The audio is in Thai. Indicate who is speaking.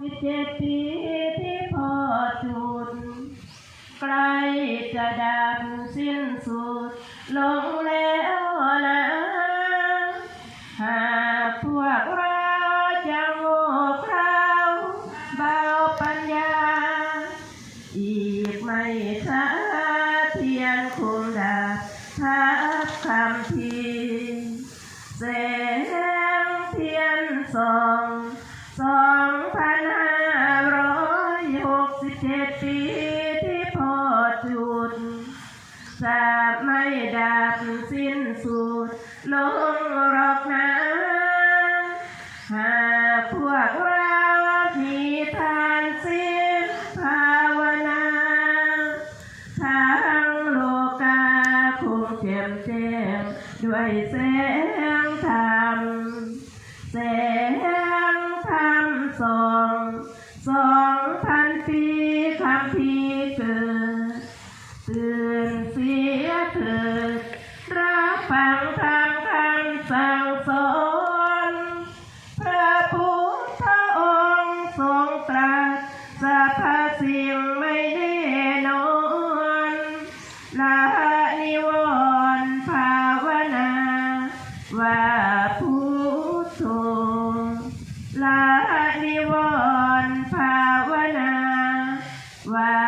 Speaker 1: สิบเจ็ดปีที่พอจุดใกล้จะดับสิ้นสุด ลงแล้วนะหากพวกเราจะโง่เขลาเบาปัญญา อีกไม่ช้าเทียนคงดับพับคำพีร์แสงเทียนส่องสองพั เจ็ดปีที่พอจุดจะไม่ดับสิ้นสุด ลงรอกนะหากพวกเรามีทานสิ้นภาวนาทั้งโลกาคงแจ่มแจ้งด้วยแสงธรรมแสงธรรมส่องสอง พันปีคำพีเกิดตื่นเสียเถิดรับฟังธรรมคำสั่งสอนพระพุทธองค์ทรงตรัสสรรพสิ่งไม่แน่นอนละนิวรณ์ภาวนาว่าพุทโธละนิวร Wow.